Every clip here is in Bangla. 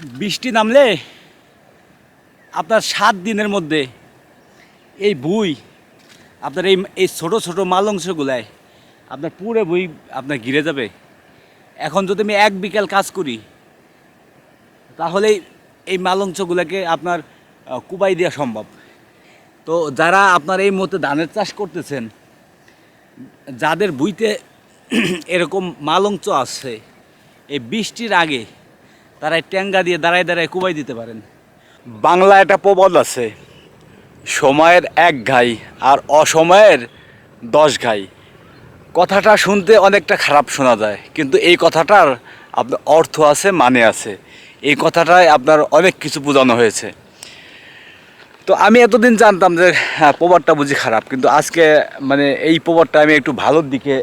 বৃষ্টি নামলে আপনার সাত দিনের মধ্যে এই বুই আপনার এই এই ছোটো ছোটো মাল অংশগুলায় আপনার পুরো বই আপনার ঘিরে যাবে। এখন যদি আমি এক বিকেল কাজ করি, তাহলে এই মাল অংশগুলোকে আপনার কুবাই দেওয়া সম্ভব। তো যারা আপনার এই মুহূর্তে ধানের চাষ করতেছেন, যাদের বুইতে এরকম মালঞ্চ আছে, এই বৃষ্টির আগে তারা ট্যাঙ্গা দিয়ে দাঁড়ায় দাঁড়ায় কুবাই দিতে পারেন। বাংলা একটা প্রবাদ আছে, সময়ের এক ঘাই আর অসময়ের দশ ঘাই। কথাটা শুনতে অনেকটা খারাপ শোনা যায়, কিন্তু এই কথাটার আপনার অর্থ আছে মানে আছে। এই কথাটায় আপনার অনেক কিছু বোঝানো হয়েছে। তো আমি এতদিন জানতাম যে হ্যাঁ প্রবাদটা বুঝি খারাপ, কিন্তু আজকে মানে এই প্রবাদটা আমি একটু ভালোর দিকে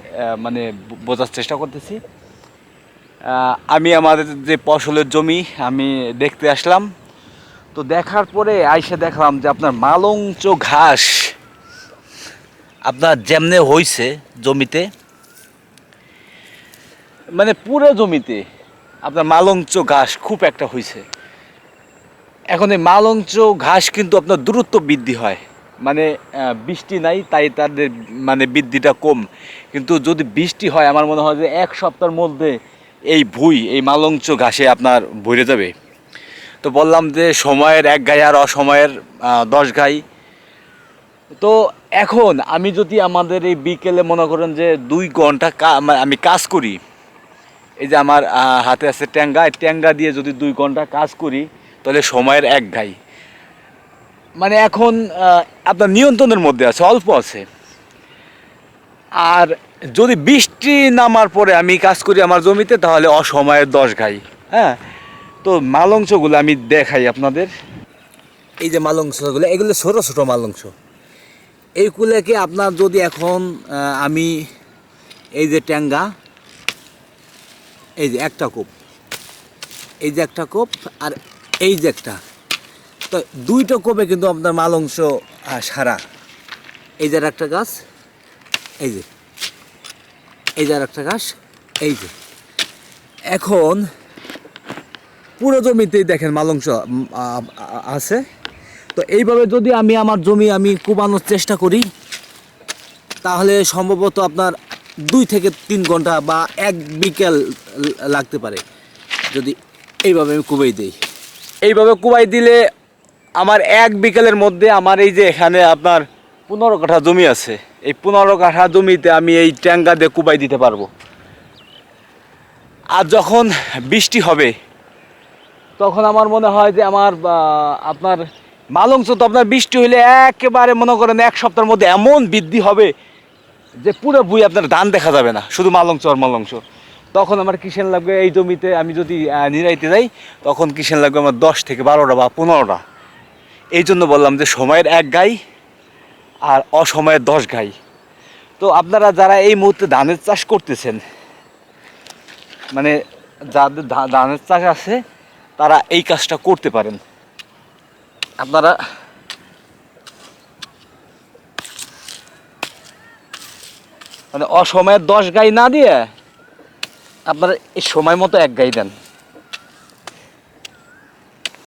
মানে বোঝার চেষ্টা করতেছি। আমি আমাদের যে ফসলের জমি, আমি দেখতে আসলাম। তো দেখার পরে আইসে দেখলাম যে আপনার মালঞ্চ ঘাস আপনার যেমনে হইছে জমিতে মানে পুরো জমিতে আপনার মালঞ্চ ঘাস খুব একটা হইছে। এখন এই মালঞ্চ ঘাস কিন্তু আপনার দূরত্ব বৃদ্ধি হয়। মানে বৃষ্টি নাই, তাই তাদের মানে বৃদ্ধিটা কম। কিন্তু যদি বৃষ্টি হয়, আমার মনে হয় যে এক সপ্তাহের মধ্যে এই ভুই, এই মালঞ্চ ঘাসে আপনার ভরে যাবে। তো বললাম যে সময়ের এক গাই আর অসময়ের দশ গাই তো এখন আমি যদি আমাদের এই বিকেলে মনে করেন যে দুই ঘণ্টা আমি কাজ করি, এই যে আমার হাতে আছে ট্যাঙ্গা ট্যাঙ্গা দিয়ে যদি দুই ঘণ্টা কাজ করি, তাহলে সময়ের এক ঘাই। মানে এখন আপনার নিয়ন্ত্রণের মধ্যে আছে, অল্প আছে। আর যদি বৃষ্টি নামার পরে আমি কাজ করি আমার জমিতে, তাহলে অসময়ের দশ ঘাই। হ্যাঁ? তো মালংসগুলো আমি দেখাই আপনাদের। এই যে মালংসগুলো এগুলো ছোটো ছোটো মালংস এইগুলোকে আপনার যদি এখন আমি এই যে ট্যাঙ্গা, এই যে একটা কোপ। এই যে একটা কোপ আর এই যে একটা। তো দুইটা কোপে কিন্তু আপনার মালংস সারা। এই যে একটা গাছ, এই যে। এই যে একটা ঘাস, এই যে। এখন পুরো জমিতেই দেখেন আ- আছে। তো এইভাবে যদি আমি আমার জমি আমি কুবানোর চেষ্টা করি, তাহলে সম্ভবত আপনার দুই থেকে তিন ঘণ্টা বা এক বিকেল লাগতে পারে। যদি এইভাবে আমি কুবাই দিই। এইভাবে কুবাই দিলে আমার এক বিকেলের মধ্যে আমার এই যে এখানে আপনার পনেরো কাঠা জমি আছে। এই পনেরো কাঠা জমিতে আমি এই ট্যাঙ্গা দিয়ে কুবাই দিতে পারব। আর যখন বৃষ্টি হবে, তখন আমার মনে হয় যে আমার আপনার মালংস তো আপনার বৃষ্টি হলে একেবারে মনে করেন এক সপ্তাহের মধ্যে এমন বৃদ্ধি হবে যে পুরো বই আপনার ধান দেখা যাবে না, শুধু মালংস আর মালংস তখন আমার কিষেন লাগবে এই জমিতে আমি যদি নিরাইতে যাই, তখন কিষেন লাগবে আমার দশ থেকে বারোটা বা পনেরোটা। এই জন্য বললাম যে সময়ের এক গাই আর অসময়ের দশ গাই। তো আপনারা যারা এই মুহূর্তে ধানের চাষ করতেছেন মানে যাদের ধানের চাষ আছে, তারা এই কাজটা করতে পারেন। আপনারা মানে অসময়ের দশ গাই না দিয়ে আপনারা এই সময় মতো এক গাই দেন।